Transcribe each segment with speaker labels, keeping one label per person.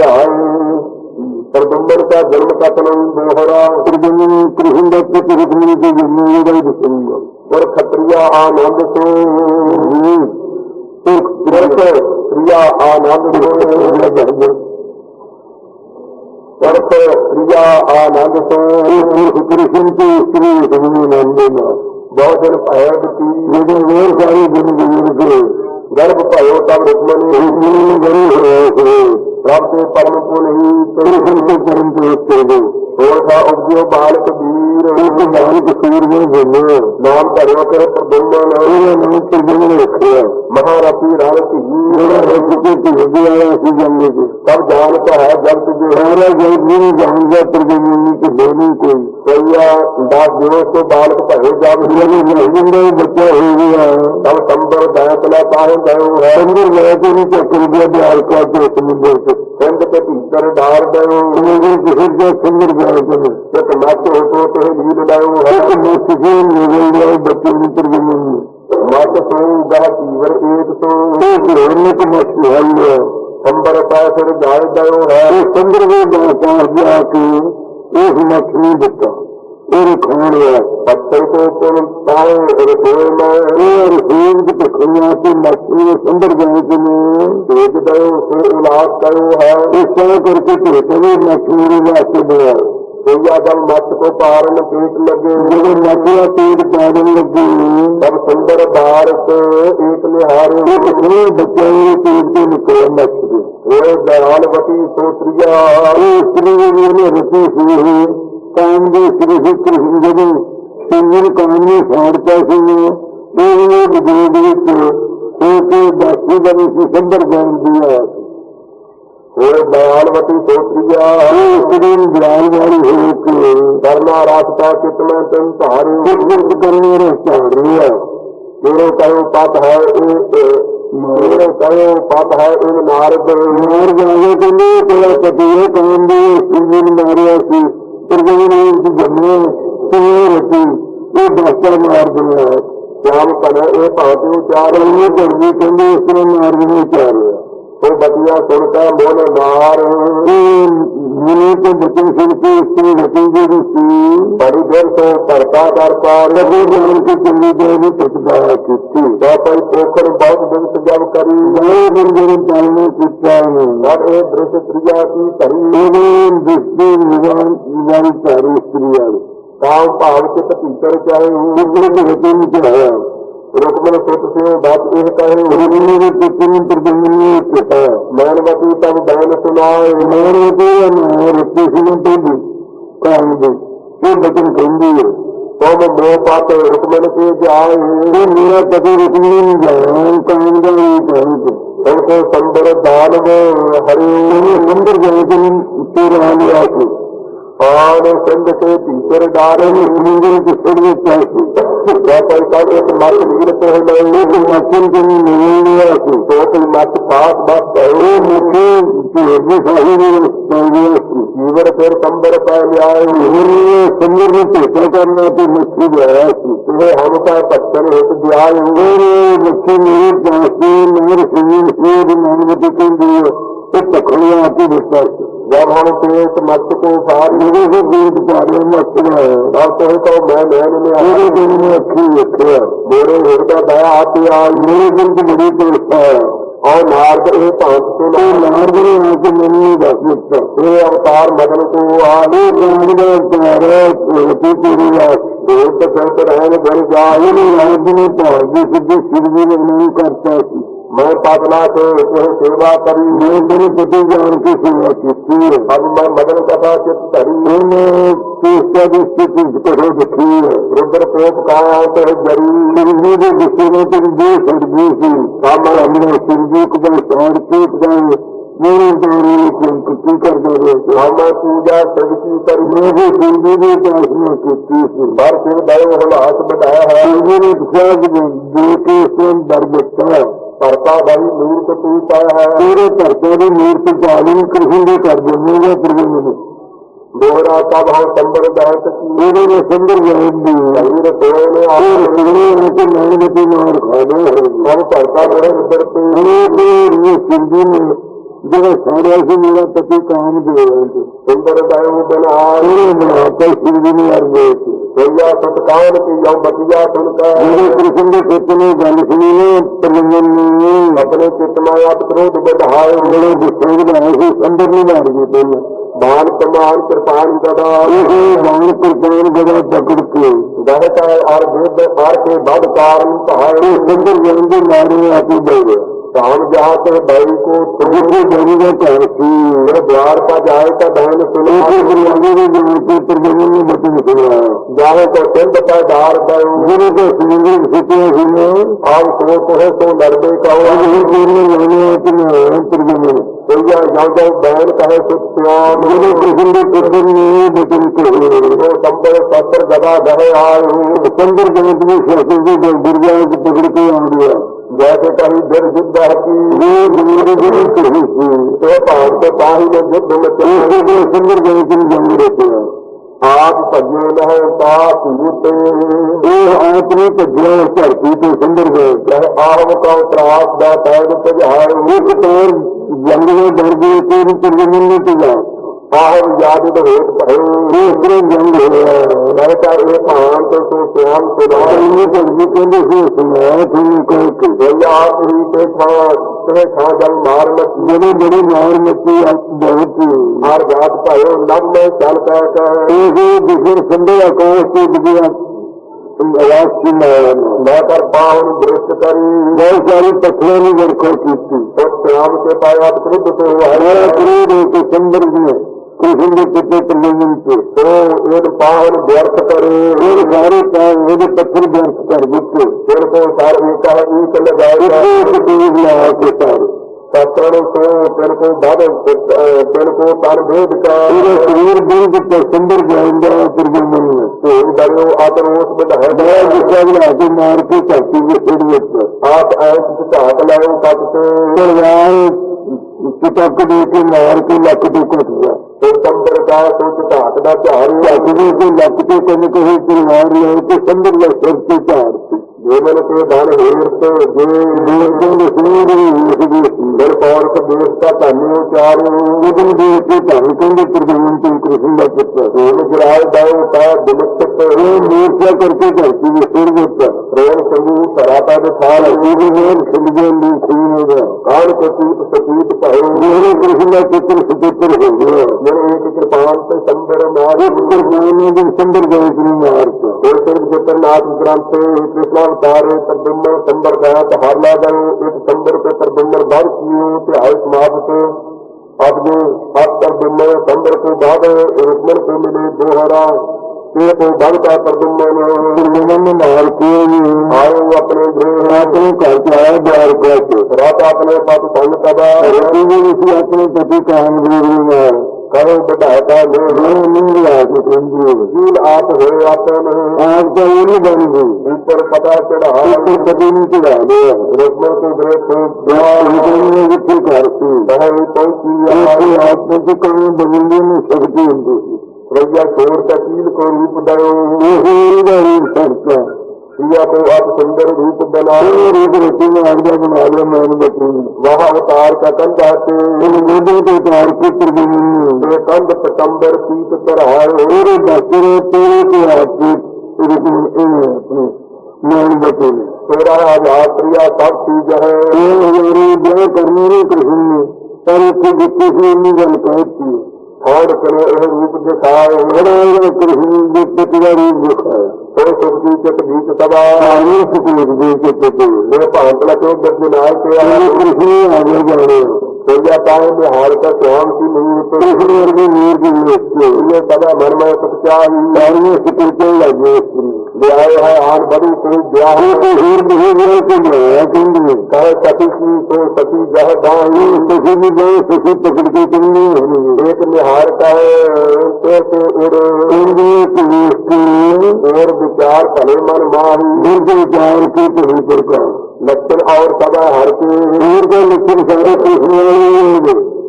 Speaker 1: ਧਿਆਏ ਪਰਦੰਬਰ ਦਾ ਜਨਮ ਕਤਨੰ ਦੋਹਰਾ
Speaker 2: ਪ੍ਰਜਨਨ ਕ੍ਰਿਸ਼ਨ ਦਾ ਪੁੱਤ ਰੁਕਮਣੀ ਦੇ ਜਨਮ ਦਾ ਹੀ ਦੱਸੂਗਾ
Speaker 1: ਪਰ ਖੱਤਰੀਆ ਆਨੰਦ ਸੋ ਪੁਰਖ ਪ੍ਰਿਆ ਆਨੰਦ ਸੋ ਪਰਖ ਪ੍ਰਿਆ ਆਨੰਦ ਸੋ
Speaker 2: ਕ੍ਰਿਸ਼ਨ ਤੇ ਇਸਤਰੀ ਰੁਕਮਣੀ ਨਾਮ ਨਾ
Speaker 1: ਬਹੁਤ ਦਿਨ ਭੈ ਬਤੀ
Speaker 2: ਜਦੋਂ ਹੋਰ ਸਾਰੇ ਗੁਣ
Speaker 1: ਰੱਬ ਤੇ ਪਰਮ ਪੁਨਹੀ
Speaker 2: ਕ੍ਰਿਸ਼ਨ ਤੇ ਪਰਮ ਤੇ ਉੱਤੇ ਦੇ
Speaker 1: ਹੋਰ ਦਾ ਉਪਜਿਓ ਬਾਲਕ ਵੀਰ।
Speaker 2: ਉਹ ਨਾਮ ਕਸੂਰ ਵਿੱਚ ਬੋਲੇ
Speaker 1: ਨਾਮ ਧਰਿਓ ਕਰ
Speaker 2: ਉਹ ਨਾਮ ਪ੍ਰਜਨਨ ਰੱਖਿਆ।
Speaker 1: ਮਹਾਰਥੀ ਰਣ
Speaker 2: ਜਿਹੜਾ
Speaker 1: ਧੀ
Speaker 2: ਕੇ ਭੇਜ ਆਇਆ ਸੀ ਜੰਮੇ ਦੇ
Speaker 1: ਸਭ ਜਾਣਤ ਹੈ ਜਗਤ ਜੋ ਹੈ
Speaker 2: ਸਾਰਾ ਜਗ ਨਹੀਂ ਜਾਣਦਾ ਪ੍ਰਜਨਨ ਤੇ ਨਹੀਂ ਕੋਈ।
Speaker 1: ਕਈਆ ਦਾਸ ਦਿਵਸ ਤੋਂ ਬਾਲਕ ਜਬ
Speaker 2: ਜਦੋਂ ਜਨਮ ਦਾ ਬੱਚਾ ਹੋ ਗਿਆ
Speaker 1: ਤਬ ਸੰਬਰ ਦਾਇਤ ਲੈ ਪਾਹੇ ਦਇਓ ਹੈ
Speaker 2: ਅੰਦਰ ਲੈ ਕੇ ਨਹੀਂ ਚੱਕਰ ਗਿਆ ਦਿਆਲ ਕਾ ਤੇ ਸਮੁੰਦਰ ਤੇ।
Speaker 1: ਸਿੰਧ ਤੇ ਭੀਤਰ ਡਾਰ ਦਇਓ
Speaker 2: ਸਮੁੰਦਰ ਕਿਸੇ ਦਾ ਸੁੰਦਰ ਗਿਆ ਤੇ
Speaker 1: ਇੱਕ ਮੱਤ ਹੋ ਤੋ ਤੇ ਲੀਲ ਲਾਇਓ। ਹੈ
Speaker 2: ਜੀ ਨਿਵਲ ਗਿਆ ਬੱਚੇ ਨੂੰ ਪ੍ਰਜਨਨ
Speaker 1: ਮਤ
Speaker 2: ਉਹ ਘਰੋਂ ਕੋ ਮੱਛੀ ਹੈ।
Speaker 1: ਸੰਬਰ ਪੈ ਫਿਰ ਜਾਇ ਦਇਓ ਹੈ।
Speaker 2: ਸੁੰਦਰ ਦੇ ਦਾਤਾ ਜਾ ਕੇ ਉਸ ਨੂੰ ਦਿੱਤਾ। ਉਹ ਖਾਣ ਲਿਆ
Speaker 1: ਪੱਤਰ ਕੋ ਪੁਨ ਪਾਏ ਰਸੋਈ ਮੈਂ।
Speaker 2: ਉਹ ਰਸੂਲ ਦੇ ਭਖਿਆ ਤੇ ਮੱਛੀ ਨੂੰ ਸੁੰਦਰ ਜਾਏ ਤੇ ਨੇ।
Speaker 1: ਤੇਜ ਦਇਓ ਸੋ ਉਲਾਸ ਦਇਓ ਹੈ।
Speaker 2: ਇਸ ਤਰ੍ਹਾਂ ਕਰਕੇ ਭੇਟੇ ਨੇ ਮੱਛੀ ਦੇ ਵਾਸਤੇ ਬਣਾਇਆ
Speaker 1: ਕੋਇਆ ਜਲ ਮੱਤ ਕੋ ਪਾਰਨ ਪੇਟ ਲਗੇ।
Speaker 2: ਜਦੋਂ ਮੱਛੀਆਂ ਪੇਟ ਪਾੜਨ ਲੱਗੀ।
Speaker 1: ਤਬ ਸੁੰਦਰ ਬਾਰਕ ਏਕ ਨਿਹਾਰੇ
Speaker 2: ਉਹ ਕਿਹੜੇ ਬੱਚਿਆਂ ਦੇ ਪੇਟ ਤੋਂ ਨਿਕਲਿਆ ਮੱਛੀ ਦੇ।
Speaker 1: ਹੋਏ ਦਇਆਲਵਤੀ ਸੋਤਰੀਆ।
Speaker 2: ਉਹ ਵੀ ਉਹਨੇ ਰਤੀ ਸੀ ਕਾਮ ਦੇ ਸ੍ਰੀ ਕ੍ਰਿਸ਼ਨ ਜਦੋਂ ਸਿੰਗਲ ਕਾਮ ਨੂੰ ਫਾੜਤਾ ਸੀ ਉਹਨੇ ਬਜੂਦ ਵਿੱਚ। ਹੋ ਕੇ ਦਾਸੀ ਬਣੀ ਸੀ ਸੰਦਰ ਜਾਣ ਦੀ ਆ
Speaker 1: ਹੋਏ ਦਇਆਲਵਤੀ ਸੋਤਰੀਆ।
Speaker 2: ਉਹ ਇਸਤਰੀ ਨੂੰ ਗਿਆਨ ਵਾਲੀ ਹੋ ਕੇ
Speaker 1: ਕਰਨਾ ਰਾਸਤਾ ਚਿਤ ਮੈਂ ਤਨ ਧਾਰੇ
Speaker 2: ਗੁਰਗੁਰ ਕਰਨੇ ਰਸਤਾ ਰਿਹਾ
Speaker 1: ਮੇਰੇ ਕਹੋ ਪਤ ਹੈ ਇਹ ਮੇਰੇ ਕਹੋ ਪਤ ਹੈ ਇਹ ਨਾਰਦ।
Speaker 2: ਮਾਰ ਜਾਵੇ ਤੇ ਨਹੀਂ ਤੇਰਾ ਪਤੀ ਹੈ ਕਾਮ ਦੇ ਸਿੰਗਲ ਨੂੰ ਮਾਰਿਆ ਸੀ। ਪਰ ਜਦੋਂ ਜੰਮੇ ਤੇ ਰਤੀ ਮਾਰ ਦਿਆ
Speaker 1: ਸ਼ਾਮ ਕਨੇ ਇਹ ਭਾਂਤੀ ਉਚਾਰ
Speaker 2: ਧਰਮੀ ਕਹਿੰਦੇ ਇਸ ਨੂੰ ਮਾਰ ਚਾਹ ਰਿਹਾ
Speaker 1: ਉਹ ਬਤੀਆ ਸੁਣ ਕੇ ਮੋਨ ਮਾਰ
Speaker 2: ਮਨੇ ਤੇ ਬਚਨ ਸੁਣ ਕੇ ਇਸ ਨੂੰ ਰਤੀ ਜਿਹੜੀ ਸੀ।
Speaker 1: ਬੜੀ ਦੇਰ ਤੋਂ ਕਰਤਾ ਕਰਤਾ
Speaker 2: ਲਗੇ ਜਾਣ ਕੇ ਚੰਗੀ ਦੇ ਨੂੰ ਟਿਕਦਾ ਕੀਤੀ
Speaker 1: ਤਾਂ ਕੋਈ ਪੋਖਰ ਬਹੁਤ ਦਿਨ ਜਬ ਕਰੀ।
Speaker 2: ਜਾਏ ਬੰਦੇ ਨੇ ਪਾਲਣੇ ਕੀਤਾ ਨੇ
Speaker 1: ਔਰ ਇਹ ਦ੍ਰਿਸ਼ ਪ੍ਰਿਆ ਕੀ ਧਰੀ।
Speaker 2: ਉਹਦੇ ਦ੍ਰਿਸ਼ਟੀ ਨਿਵਾਨ ਨਿਵਾਨ ਚਾਰੂ ਇਸਤਰੀਆਂ
Speaker 1: ਕਾਮ ਭਾਵ ਚਿਤ ਭੀਤਰ ਚਾਹੇ।
Speaker 2: ਉਹਦੇ ਦੇ ਰਤੀ ਨੂੰ ਚਾਹਿਆ
Speaker 1: ਰੁਕਮਨ ਸੁਤ ਸਿਓ ਬਾਤ ਇਹ ਕਹੇ
Speaker 2: ਉਹਨੇ ਦੇ ਪਿੱਛੇ ਨੂੰ ਪ੍ਰਬੰਧਨ ਨੇ ਕੀਤਾ
Speaker 1: ਮੈਨਵਤੀ ਤਬ ਬੈਨ ਸੁਨਾਏ
Speaker 2: ਮੇਰੇ ਤੇ ਨਾ ਰਤੀ ਸੀ ਨੂੰ ਤੇ ਕਾਮ ਦੇ ਇਹ ਬਚਨ ਕਹਿੰਦੀ ਹੈ
Speaker 1: ਤੁਮ ਮੋਹ ਪਤ ਰੁਕਮਨ ਕੇ ਜਾਏ
Speaker 2: ਇਹ ਮੇਰਾ ਪਤੀ ਰੁਕਣੀ ਨਹੀਂ ਜਾਇਆ ਕਾਮ ਦਾ ਇਹ ਕਾਮ ਤੇ
Speaker 1: ਉनको ਸੰਬਰ ਦਾਨਵ ਹਰਿ
Speaker 2: ਉਹਨੇ ਮੰਦਰ ਜਾਏ ਤੇ ਉੱਤੇ ਰਹਾ ਲਿਆ ਸੀ
Speaker 1: ਪਾਨ ਸਿੰਧ ਕੇ ਭੀਤਰ ਡਾਰੇ
Speaker 2: ਉਹਨੇ ਸਮੁੰਦਰ ਦੇ ਸਿਰ ਵਿੱਚ ਆਇਆ ਸੀ
Speaker 1: ਜਾਂ ਕੋਈ ਕਲ ਇੱਕ ਮਤ ਨੀਰ ਤੇ
Speaker 2: ਉਹ
Speaker 1: ਲੈ
Speaker 2: ਮੱਛੀ ਤੇ ਨਹੀਂ ਲਿਆ ਸੀ
Speaker 1: ਤੋ ਕੋਈ ਮਤ ਪਾਸ ਬਸ
Speaker 2: ਉਹ
Speaker 1: ਪਏ
Speaker 2: ਮੁੱਖੀ ਜਿਹਦੇ ਸਾਹੀ ਨੇ ਪਾਇਆ ਸੀ
Speaker 1: ਜੀਵਨ ਫਿਰ ਸੰਬਰ ਪੈ ਲਿਆਏ
Speaker 2: ਉਹਨੇ ਸਮੁੰਦਰ ਨੂੰ ਭੇਟਾ ਕਰਨਾ ਤੇ ਮੱਛੀ ਲਿਆਇਆ ਸੀ
Speaker 1: ਇਹ ਹਮ ਕਾ ਪੱਤਨ ਹਿਤ ਦਿਆਲ
Speaker 2: ਮੇਰੇ ਮੱਛੀ ਮੇਰੇ ਪਾਸੇ ਮੇਰੇ ਸੁਣੀ ਮੇਰੇ ਮਾਨਵਤੀ ਕਹਿੰਦੀ ਹੈ ਇਹ ਤਖੜਿਆ ਆਤੀ ਦਿੱਤਾ ਸੀ
Speaker 1: ਜਬ ਹਮ ਪੇਟ ਮਤ ਕੋ ਫਾਰ
Speaker 2: ਮੇਰੇ ਦੇ ਬੀਤ ਪਾਰੇ ਮੱਛੜਾ
Speaker 1: ਤਬ ਤੇ ਕੋ ਮੈਂ ਨੈਣ ਨੇ
Speaker 2: ਮੇਰੇ ਦਿਨ ਨੇ ਅੱਖੀ ਵੇਖਿਆ।
Speaker 1: ਮੇਰੇ ਹਿਰਦਾ ਦਇਆ ਆਤੀ ਆਈ
Speaker 2: ਮੇਰੇ ਦਿਲ ਚ ਬੜੀ ਤਰਸਾ
Speaker 1: ਔਰ ਨਾਰਦ ਇਹ ਭਾਂਤ
Speaker 2: ਤੇ ਨਾਰ ਦੇ ਆ ਕੇ ਮੈਨੂੰ ਦੱਸ ਦਿੱਤਾ।
Speaker 1: ਇਹ ਅਵਤਾਰ ਮਦਨ ਕੋ ਆ।
Speaker 2: ਇਹ ਜਾਣ ਦਾ ਪਿਆਰਾ ਤੇ ਤੇਰੀ ਆਸ
Speaker 1: ਦੇਵ ਤੇ ਰਹਿਣ ਘਰ ਜਾਏ
Speaker 2: ਇਹਨੇ ਰਾਜ ਨੇ ਭਾਜੀ ਸਿੱਧੀ ਸਿਰਜੀ ਨੇ ਨਹੀਂ ਕਰਤਾ ਸੀ।
Speaker 1: ਮੈਂ ਪਤਲਾ ਤੇ ਇਹ ਸੇਵਾ ਕਰੀ,
Speaker 2: ਮੈਂ ਤੇਰੇ ਪਤੀ ਜਾਣ ਕੇ ਸੇਵਾ ਕੀਤੀ।
Speaker 1: ਅਬ ਮੈਂ ਮਦਨ ਕਥਾ ਚਿਤ ਧਰੀ।
Speaker 2: ਉਹਨੇ ਤੀਸਰਾ ਦੀ ਸਥਿਤੀ ਕਦੋਂ ਦੇਖੀ
Speaker 1: ਰੁਦਰ ਕੋਪ ਕਾ ਤੇ ਜਰੀ।
Speaker 2: ਸਿਰਜੀ ਦੇ ਗੁੱਸੇ ਨੇ ਤੇਰੀ ਦੇ ਛੱਡਦੀ ਸੀ। ਕਾਮਾ ਆਪਣੇ ਸਿਰਜੀ ਕੋ ਬਣ ਸਾੜ ਕੇ ਪਜਾਏ ਮੇਰੇ ਦਾਰੇ ਨੂੰ ਕੀ ਕਰਦਾ ਰਿਹਾ
Speaker 1: ਹਮ ਪੂਜਾ ਸਦਕੀ ਕਰੀ।
Speaker 2: ਮੈਂ ਵੀ ਸਿਰਜੀ ਦੀ ਕੀਤੀ ਸੀ।
Speaker 1: ਹਰ ਸਿਰ ਦਇਓ ਹਲਾਸ ਬਟਾਇਆ ਹੈ
Speaker 2: ਸਿਰਜੀ ਨੇ ਦੱਸਿਆ ਕਿ ਦੇ ਕੇ ਇਸ ਨੂੰ ਦਿੱਤਾ।
Speaker 1: ਕਰਤਾ ਬਈ ਮੂਰਤ ਤੂੰ ਪਾਇਆ ਹੈ।
Speaker 2: ਤੇਰੇ ਧਰਤੇ ਦੀ ਮੂਰਤ ਪਾਲਣ ਕ੍ਰਿਸ਼ਨ ਦੇ ਕਰ ਦਿੰਦੇ ਪ੍ਰਭੂ ਨੇ
Speaker 1: ਦੋਹਰਾ ਤਬ ਹਉ ਸੰਬਰ ਦਾਇਤ ਕੀ
Speaker 2: ਉਹਦੇ ਨੇ ਸੁੰਦਰ ਜਾਇਬ ਦੀ
Speaker 1: ਵੀਰ ਤੋਏ ਨੇ ਆਪ
Speaker 2: ਸੁਣਨੇ ਨੇ। ਕਿ ਮੈਂ ਬਤੀ ਮਾਰ ਖਾਣਾ ਹੈ
Speaker 1: ਹਮ ਕਰਤਾ ਬੜੇ ਰੁਦਰ ਤੇ
Speaker 2: ਉਹ ਤੇ ਇਹ ਸਿੰਧੀ ਨੇ ਜਿਹੜਾ ਸਾਰਿਆ ਸੀ ਮੇਰਾ ਪਤੀ ਕਾਮ ਦੇ ਵਿੱਚ
Speaker 1: ਸੁੰਦਰ ਦਇਓ ਬਨਾਈ
Speaker 2: ਉਹਨੇ ਬਣਾਤਾ ਸ਼੍ਰੀ ਜੀ ਨੇ ਅਰਜ਼ੇ ਸੀ।
Speaker 1: ਹੋਇਆ ਸਤਕਾਨ ਕੀ ਯਉ ਬਤੀਆ ਕੇ
Speaker 2: ਜਿਹੜੇ ਕ੍ਰਿਸ਼ਨ ਦੇ ਪੁੱਤ ਨੇ ਗੱਲ ਸੁਣੀ ਨੇ ਪ੍ਰਬੰਧਨ ਨੇ।
Speaker 1: ਆਪਣੇ ਚਿਤ ਮਾਇਆ ਕ੍ਰੋਧ ਵਧਾਏ।
Speaker 2: ਜਿਹੜੇ ਗੁੱਸੇ ਬਣਾਏ ਸੀ ਅੰਦਰ ਨਹੀਂ ਮਾਰ ਗਏ ਪਹਿਲਾਂ।
Speaker 1: ਬਾਣ ਕਮਾਨ ਕਿਰਪਾਨ ਗਦਾ
Speaker 2: ਇਹ ਬਾਣ ਕੁਰਬਾਨ ਗਦਾ ਪਕੜ ਕੇ।
Speaker 1: ਗਹਿਤ ਅਰ ਬੁੱਧ ਅਰ ਕੇ ਬਦ ਕਾਰਨ
Speaker 2: ਇਹ ਸੰਦਰ ਜਨ ਦੇ ਮਾਰੇ ਆਪੀ ਬੈਠੇ
Speaker 1: ਕਾਮ ਜਾਤ ਬੈਰੀ ਕੋ
Speaker 2: ਜਿੱਥੇ ਬੈਰੀ ਦਾ ਘਰ ਸੀ
Speaker 1: ਮੇਰੇ ਦਵਾਰ ਪਾ ਜਾਏ ਤਾਂ ਬਹਿਨ ਸੁਨੋ
Speaker 2: ਉਸੇ ਬਰਿਆਦੇ ਦੇ ਜਿਵੇਂ ਕਿ ਪ੍ਰਬੰਧਨ ਨੇ ਬਚਨ ਸੁਣਾਇਆ
Speaker 1: ਜਾਹੇ ਕੋ ਸਿੰਧ ਪੈ ਧਾਰ ਦਇਓ
Speaker 2: ਜਿਹੜੇ ਕੋ ਸਮੁੰਦਰ ਸਿੱਟਿਆ ਸੀ ਨੇ
Speaker 1: ਆਪ ਸੋ ਤੋਹ ਸੋ ਲੜਦੇ ਕਹੋ
Speaker 2: ਤੇ ਮੈਂ
Speaker 1: ਜਾਂ ਜਾਂ ਕਹੇ
Speaker 2: ਕਹੇ
Speaker 1: ਉਹ
Speaker 2: ਕੇ?
Speaker 1: ਜੈਸੇ ਕਹੀ ਦਿਲ ਜਿੱਦਾ ਕੀ
Speaker 2: ਦੁਨੀਆ ਦੀ ਜਿਹੜੀ ਕਹੀ ਸੀ
Speaker 1: ਇਹ ਭਾਵ ਤੇ ਤਾਹੀ ਨੇ ਜੁੱਧ ਮਚਾਏ
Speaker 2: ਇਹ ਦੇ ਸੰਦਰ ਜਗਤ ਨੂੰ ਜੰਗ ਰਹੇ ਆ
Speaker 1: ਆਪ ਭਜੇ ਨਹਿ ਪਾਪ ਉਤੇ
Speaker 2: ਇਹ ਆਪ ਨੇ ਭੱਜਿਆ ਧਰਤੀ ਤੋਂ ਸੰਦਰ ਗਏ।
Speaker 1: ਜਹ ਆਹਮ ਕਉ ਤਰਾਸ ਦਾ ਪੈਦ ਭਜਾਏ।
Speaker 2: ਇੱਕ ਤੌਰ ਜੰਗ ਦੇ ਡਰ ਤੇ ਵੀ ਪ੍ਰਬੰਧਨ ਨੇ ਤੇ
Speaker 1: ਆਹਮ ਯਾਦ ਹੋਤ ਭਇਓ
Speaker 2: ਇਸ ਤਰ੍ਹਾਂ ਜੰਗ ਹੋਇਆ
Speaker 1: ਮੈਂ ਤਾਂ ਇਹ ਭਾਂ ਤੇ ਸੋ ਸਿਆਮ ਸੁਨਾਈ
Speaker 2: ਇਹ ਧਰਤੀ ਕਹਿੰਦੇ ਸੀ ਸੁਣਾ ਤੁਹਾਨੂੰ ਕਹਿ ਕੇ
Speaker 1: ਹੋਇਆ ਆਪ ਹੀ ਤੇ ਥਾਂ ਤੇ ਥਾਂ ਜਲ ਮਾਰ ਮਚੀ
Speaker 2: ਜਿਹੜੇ ਬੜੀ ਮਾਰ ਮੱਚੀ ਬਹੁਤ
Speaker 1: ਹਰ ਜਾਤ ਭਇਓ ਨਭ ਮੈਂ ਚੱਲ ਪੈ ਕੇ।
Speaker 2: ਇਹ ਦਿਸ਼ਰ ਸੰਦੇ ਆਕਾਸ਼ ਤੇ ਦਿਆ ਆਵਾਜ਼ ਨੇ
Speaker 1: ਮੈਂ ਕਰ ਪਾਉਣ ਦ੍ਰਿਸ਼ਟ ਕਰੀ।
Speaker 2: ਬਹੁਤ ਸਾਰੀ ਪੱਥਰਾਂ ਨੂੰ ਵਰਖਾ ਕੀਤੀ।
Speaker 1: ਉਹ ਸਿਆਮ ਕੇ ਪਾਇਆ ਕ੍ਰਿੱਧ ਤੋਂ
Speaker 2: ਹਮਾਰਾ
Speaker 1: ਆਇਆ।
Speaker 2: ਕਰੀਬ ਹੈ ਕਿ ਸੰਦਰ ਨੇ ਦੇ ਪਿੱਛੇ ਪ੍ਰਬੰਧਨ ਤੇ
Speaker 1: ਉਹ ਇਹ ਪਾਉਣ ਵਿਅਰਥ ਕਰੇ
Speaker 2: ਇਹ ਸਾਰੇ ਤਾਂ ਇਹਦੇ ਪੱਥਰ ਬਰਸ ਕਰ ਦਿੱਤੇ।
Speaker 1: ਫਿਰ ਕੋ ਵੀ
Speaker 2: ਤੀਰ ਕੇ ਸਾਰੇ
Speaker 1: ਸਤਨ ਕੋ ਤਿਨ ਕੋ ਬਾਦ ਤਿਨ ਕੋ ਤਨ ਭੇਦ ਕਾ
Speaker 2: ਇਹਦਾ ਸਰੀਰ ਬਿੰਦ ਤੇ ਸੰਦਰ ਜਾਂਦਾ ਪ੍ਰਬੰਧਨ ਨੇ
Speaker 1: ਤੇ ਦਰਿਓ ਆਤਨ ਉਸ ਵਧਾਇ
Speaker 2: ਬੜਾ ਗੁੱਸਾ ਬਣਾ ਕੇ ਮਾਰ ਕੇ ਧਰਤੀ ਦੇ ਸਿਰ ਵਿੱਚ।
Speaker 1: ਆਪ ਐਸ ਝਾਕ ਲਾਇਓ ਤਤ ਤੇ
Speaker 2: ਤਲਵਾਰ ਚਟਕ ਦੇ ਕੇ ਮਾਰ ਕੇ ਲੱਕ ਕੱਟ ਗਿਆ।
Speaker 1: ਤੇ ਸੰਦਰ ਸੋਚ ਝਾਕ ਦਾ ਝਾਰੂ
Speaker 2: ਲੱਕ ਦੇ ਕੇ ਤੋਂ ਕੰਨ ਕਹੇ ਤਲਵਾਰ ਲੈ ਕੇ ਸੰਦਰ ਦਾ ਸਿਰ ਤੇ ਝਾੜਤੀ
Speaker 1: ਜੇ ਮਨ ਤੇ ਧਨ ਹੀਰ ਤੇ ਜੇ
Speaker 2: ਦੇਵਤਾਂ ਦੇ ਸਰੀਰ
Speaker 1: ਪੌਰਖ ਦੇਸ ਦਾ ਧਨ ਉਚਾਰੂ
Speaker 2: ਉਦਨ ਦੇ ਕੇ ਧਨ ਕਹਿੰਦੇ ਪ੍ਰਬੰਧਨ ਤੇ ਕ੍ਰਿਸ਼ਨ ਦਾ ਪੁੱਤਰ
Speaker 1: ਰੇਮ ਗਿਰਾਏ ਦਾਉ ਤਾ ਦਿਮਕਤ
Speaker 2: ਇਹ ਮੂਰਤੀਆ ਕਰਕੇ ਧਰਤੀ ਦੇ ਸਿਰ ਵਿੱਚ
Speaker 1: ਰੇਮ ਸੰਗੂ ਸਰਾਤਾ ਦੇ ਥਾਲ
Speaker 2: ਉਹਦੇ ਹੋਰ ਖਿਲਦੇ ਨੂੰ ਖੂਨ ਹੋ ਗਿਆ।
Speaker 1: ਕਾਲ ਕੋ ਤੀਤ ਸਤੀਤ ਭਇਓ
Speaker 2: ਜਿਹੜੇ ਕ੍ਰਿਸ਼ਨ ਦਾ ਪੁੱਤਰ ਸੁਪੁੱਤਰ ਹੋ ਗਿਆ।
Speaker 1: ਜਿਨ ਇੱਕ ਕਿਰਪਾਨ ਤੇ ਸੰਦਰ ਮਾਰੇ
Speaker 2: ਕੁਰਬਾਨੀ ਦੇ ਸੰਦਰ ਗਏ ਨੂੰ ਮਾਰ ਕੇ
Speaker 1: ਫਿਰ ਸਿਰ ਜਤਰਨਾਥ ਗ੍ਰੰਥ ਕ੍ਰਿਸ਼ਨ ਅਵਤਾਰ ਤਰਦੁਮਨ ਸੰਬਰ ਦਾ ਹਰ ਲਾ ਗਏ ਇੱਕ ਸੰਬਰ ਤੇ ਤਰਦੁਮਨ ਬਾਹਰ ਕੀਓ ਤੇ ਆਇ ਸਮਾਪਤ ਆਪਦੇ ਹੱਥ ਤਰਦੁਮਨ ਸੰਬਰ ਕੇ ਬਾਅਦ ਰੁਕਮਨ ਕੋ ਮਿਲੇ ਦੋਹਰਾ। ਤੇ ਕੋ ਭਗਤਾ ਤਰਦੁਮਨ
Speaker 2: ਪ੍ਰਬੰਧਨ ਨੇ ਮਾਰ ਕੇ ਵੀ
Speaker 1: ਆਇਓ ਆਪਣੇ
Speaker 2: ਆਪਣੇ ਘਰ ਚ ਆਇਆ ਦਿਆਰ ਕਰਕੇ
Speaker 1: ਰਾਤ ਆਪਣੇ ਪਤ ਸੰਗ ਤਬਾ
Speaker 2: ਰੋਟੀ ਦੇ ਵਿੱਚ ਆਪਣੇ ਪਤੀ ਕਾਮ ਦੇ ਨੂੰ ਮਾਰ
Speaker 1: ਕਰੋ ਨੇ
Speaker 2: ਉਹ ਨੀਂਦ ਲਾ ਕੇ
Speaker 1: ਜੀਲ ਆਪ ਹੋਏ ਆਪਨ।
Speaker 2: ਆਪ ਤਾਂ ਇਹ ਨਹੀਂ ਬਣ ਗਈ
Speaker 1: ਉੱਪਰ ਪਤਾ ਚੜਾ
Speaker 2: ਉੱਪਰ ਪਤੀ ਨੂੰ ਚੜਾ
Speaker 1: ਕੋ ਗ੍ਰਹਿ ਤੋਂ
Speaker 2: ਦਿਆਰ ਨਿਕਲਣੇ ਜਿੱਥੇ ਘਰ ਸੀ?
Speaker 1: ਬਹਿ ਪਹੁੰਚੀ
Speaker 2: ਆਪਣੇ ਆਤਮਾ ਚ ਕੋਈ ਬਦਲਣ ਨੂੰ ਸ਼ਕਤੀ ਹੁੰਦੀ
Speaker 1: ਰਈਆ ਛੋੜ ਕਤੀਲ ਕੋ ਰੂਪ ਦਇਓ
Speaker 2: ਇਹ ਇਹਦਾ ਰੂਪ ਸਰਕਾ
Speaker 1: ਸਿਆ ਕੋ ਅਤ ਸੁੰਦਰ ਰੂਪ
Speaker 2: ਇਹ ਰੂਪ ਰਤੀ ਨੇ ਆਗਦਾ ਬਣਾ ਲਿਆ ਮੈਂ ਨੂੰ ਬਚੀ।
Speaker 1: ਵਾਹ ਅਵਤਾਰ ਕਾ ਕੰਧਾ ਤੇ
Speaker 2: ਇਹ ਮੋਢੇ ਤੇ ਉਤਾਰ ਕੇ ਪ੍ਰਬੰਧਨ
Speaker 1: ਤੇ ਕੰਧ ਪਤੰਬਰ ਪੀਤ ਧਰਾਇਓ
Speaker 2: ਉਹਦੇ ਬਸਰੇ ਤੇਰੇ ਤੇ ਆਪ ਕੋਲ ਇਹ ਆਪਣੇ ਮੈਂ ਨੂੰ ਬਚੇ।
Speaker 1: ਤੇਰਾ ਆਜ਼ਾਦ ਪ੍ਰਿਆ ਸਭ ਚੀਜ਼ ਹੈ।
Speaker 2: ਇਹ ਹਜ਼ਾਰੇ ਵਿਆਹ ਕਰਨੇ ਨੇ ਕ੍ਰਿਸ਼ਨ ਨੇ ਪਰ ਇੱਥੇ ਜਿੱਥੇ ਸੀ ਇੰਨੀ ਗੱਲ ਕਹਿਤੀ
Speaker 1: ਔਰ ਕਰੇ ਇਹ ਰੂਪ ਦਿਖਾਏ।
Speaker 2: ਇਹਦਾ ਕ੍ਰਿਸ਼ਨ ਦੇ ਪਿਤਾ ਦਾ ਰੂਪ ਦਿਖਾਇਆ।
Speaker 1: ਉਹ ਸੁਖਦੀ ਤਕਦੀਕ ਸਭਾ
Speaker 2: ਆਨੀ ਸੁਖਦੀ ਤਕਦੀਕ
Speaker 1: ਤੇ ਇਹ ਭਾਂਤਲਾ ਤੋਂ ਦਰਜਨਾਰ ਤੇ ਆ
Speaker 2: ਕ੍ਰਿਸ਼ਨ ਆਗੇ ਜਾਣੇ।
Speaker 1: ਸੋਜਾ ਪਾਏ ਬਿਹਾਰ ਦਾ ਸਵਾਮ ਸੀ ਮੂਰ ਤੇ
Speaker 2: ਕ੍ਰਿਸ਼ਨ ਵਰਗੇ ਮੂਰ ਦੀ ਵਿਵਸਥਾ
Speaker 1: ਇਹ ਸਦਾ ਮਨ ਮੈਂ
Speaker 2: ਸਤਿਆਹੀ ਨਾਰੀਏ ਸਿਕਰ ਤੇ ਲੱਗੇ
Speaker 1: ਲਿਆਏ ਹੈ ਆਨ ਬੜੀ ਤੇ ਵਿਆਹੇ
Speaker 2: ਤੇ ਹੀਰ ਨਹੀਂ ਵੀਰੇ ਤੇ ਮੈਂ ਕਹਿੰਦੀ
Speaker 1: ਕਾਹ ਸਤੀ ਕੀ ਸੋ ਸਤੀ ਜਹ ਬਾਹੀ
Speaker 2: ਸੁਖੀ ਨਹੀਂ ਗਏ ਸੁਖੀ ਪਕੜ ਕੇ
Speaker 1: ਤੁਮਨੇ ਇੱਕ ਨਿਹਾਰ ਕਾ
Speaker 2: ਤੇ ਤੇ ਉਰੇ ਇੰਦੀ
Speaker 1: ਤੇ ਹੋਰ ਵਿਚਾਰ ਭਲੇ ਮਨ
Speaker 2: ਮਾਹੀ ਦੁਰਗ ਵਿਚਾਰ ਕੀ ਤੁਸੀਂ ਕਰ
Speaker 1: ਕੋ ਲਖਣ ਔਰ ਸਦਾ ਹਰ ਕੇ।
Speaker 2: ਹੋਰ ਦੇ ਲਖਣ ਸਾਰੇ ਪੁੱਛਣੇ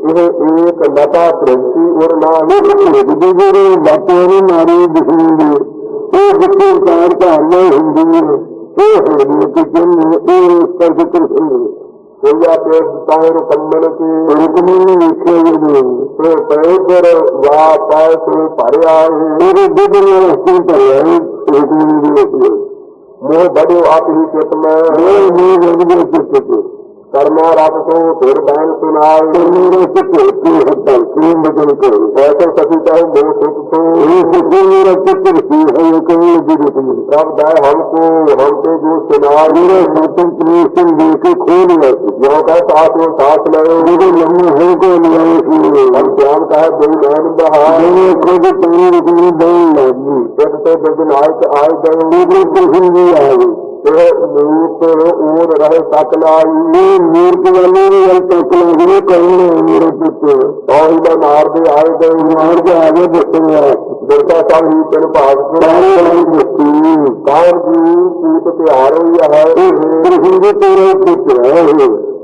Speaker 2: ਇਹ
Speaker 1: ਇੱਕ ਲਤਾ ਪ੍ਰਗਤੀ ਔਰ ਨਾਮ ਦੀ
Speaker 2: ਜਿਹੜੀ ਬਾਤਾਂ ਨੇ ਮਾਰੀ ਦਿਖਣੀ ਇਹ ਵਿਚਾਰ ਤਾਂ ਨਹੀਂ ਹੁੰਦੀ ਇਹ ਹੋਣੀ ਕਿ ਜਿੰਨੇ ਇਹ ਕਰ ਕਰ ਹੁੰਦੀ
Speaker 1: ਹੋਇਆ ਪੇਸ ਤਾਹੇ ਰੁਕਮਣ ਕੀ
Speaker 2: ਰੁਕਮੀ ਨੂੰ ਵੇਖਿਆ ਜਦੋਂ
Speaker 1: ਤੇ ਪੈਦਰ ਵਾ ਪੈਸੇ ਭਰਿਆ
Speaker 2: ਮੇਰੇ ਦੁੱਧ ਨਾਲ ਹਸਤੀ ਭਰਿਆ ਰੁਕਮੀ ਦੀ ਵੇਖਿਆ
Speaker 1: ਮੋਹ ਬੜਿਓ ਆਪ ਹੀ ਚਿਤ ਮੈਂ।
Speaker 2: ਇਹ ਨਹੀਂ ਰੰਗੇ ਚਿੱਤੇ ਤੇ।
Speaker 1: ਕਰਮਾ ਰਸ ਸੋ ਫਿਰ ਬੈਨ ਸੁਨਾਈ
Speaker 2: ਮੇਰਾ ਚਿੱਤੇ ਤੇ ਹੱਥਾਂ ਕੀ ਬਚਨ ਕਰੋ
Speaker 1: ਐਸੇ ਸਤੀ ਚਾਹੇ ਮੋਹ ਸੁਖ ਸੋ
Speaker 2: ਇਹ ਸੁਖੀ ਮੇਰਾ ਚਿੱਤੇ ਸੀ ਹੈ ਕੋਈ ਦੀ ਰੁਕਮੀ
Speaker 1: ਰਬ ਦਾ ਹਮਕੋ ਹਮ ਤੇ ਜੋ ਸੁਨਾਈ
Speaker 2: ਮੇਰੇ ਸਾਥੋਂ ਪ੍ਰੇਸ਼ਨ ਦੇ ਕੇ ਖੋਲ ਲਿਆ ਸੀ
Speaker 1: ਜੋ ਕਹ ਸਾਥ ਉਹ ਸਾਥ ਲਓ
Speaker 2: ਜਿਹੜੇ ਲੰਮੇ ਹੋ ਕੇ ਲਿਆਏ ਸੀ
Speaker 1: ਹਮ ਧਿਆਨ ਕਹੇ ਦੋ ਨੈਣ ਬਹਾ
Speaker 2: ਜਿਹੜੇ ਖੁਦ ਪਾਣੀ ਰੁਕਮੀ ਦੇਣ ਲੱਗੀ
Speaker 1: ਜਦ ਤੇ ਬਿਨ ਆਇਤ ਆਇ ਗਏ
Speaker 2: ਉਹਦੇ ਪ੍ਰਸ਼ਨ ਦੀ ਆ
Speaker 1: ਇਹ ਮੂਤ ਊਰ ਰਹੇ ਤਕ ਲਾਈ।
Speaker 2: ਇਹ ਮੂਰਤ ਵਾਲੇ ਵੀ ਗੱਲ ਤੱਕ ਲੱਗਦੇ ਕਹਿੰਦੇ ਮੇਰੇ ਪੁੱਤ।
Speaker 1: ਔਰ ਦਾ ਨਾਰ ਦੇ ਆਏ ਗਏ
Speaker 2: ਮਾਰ ਕੇ ਆਗੇ ਦੱਸਿਆ
Speaker 1: ਦਰਤਾ ਸਭ ਹੀ ਤਨ ਭਾਗ
Speaker 2: ਵਾਲੀ ਦੱਸੀ
Speaker 1: ਕਾਨ ਜੀ ਪੂਤ ਤਿਆਰ ਹੋਈ ਹੈ।
Speaker 2: ਪ੍ਰਸ਼ਨ ਦੇ ਤੇਰੇ ਪੁੱਤ ਹੈ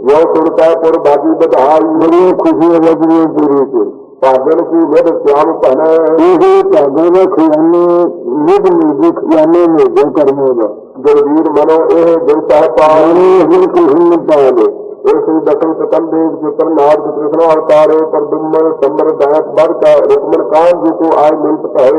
Speaker 1: ਜੋ ਸੁਣਤਾ ਪੁਰ ਬਾਜੀ ਵਧਾਈ
Speaker 2: ਬੜੀਆਂ ਖੁਸ਼ੀਆਂ ਲੱਗਦੀਆਂ ਤੇਰੇ ਤੇ
Speaker 1: ਭਾਗਨ ਕੀ ਨਿਧ ਸਿਆਮ ਭਨ
Speaker 2: ਇਹ ਤੁਹਾਡੇ ਦਾ ਖਿਆਨੇ ਨਿਧ ਨਿਧ ਖਿਆਨੇ ਨੇ ਜੋ ਕਰਮੋ ਦਾ
Speaker 1: ਗੁਰਵੀਰ ਮਨੋ ਇਹ ਦਿਲ ਸਹਿ
Speaker 2: ਪਾਣੀ ਇਹ ਕੋਈ ਪਾ ਦੇ
Speaker 1: ਇਹ ਸ੍ਰੀ ਦਸਮ ਸਕੰਦ ਦੇਵ ਜੀ ਕ੍ਰਿਸ਼ਨ ਅਵਤਾਰੇ ਪਰ ਦੁਮਨ ਸੰਬਰ ਦਾਸ ਬਰ ਕਾ ਜੀ ਕੋ ਆਏ ਮਿਲਤ ਕਹੇ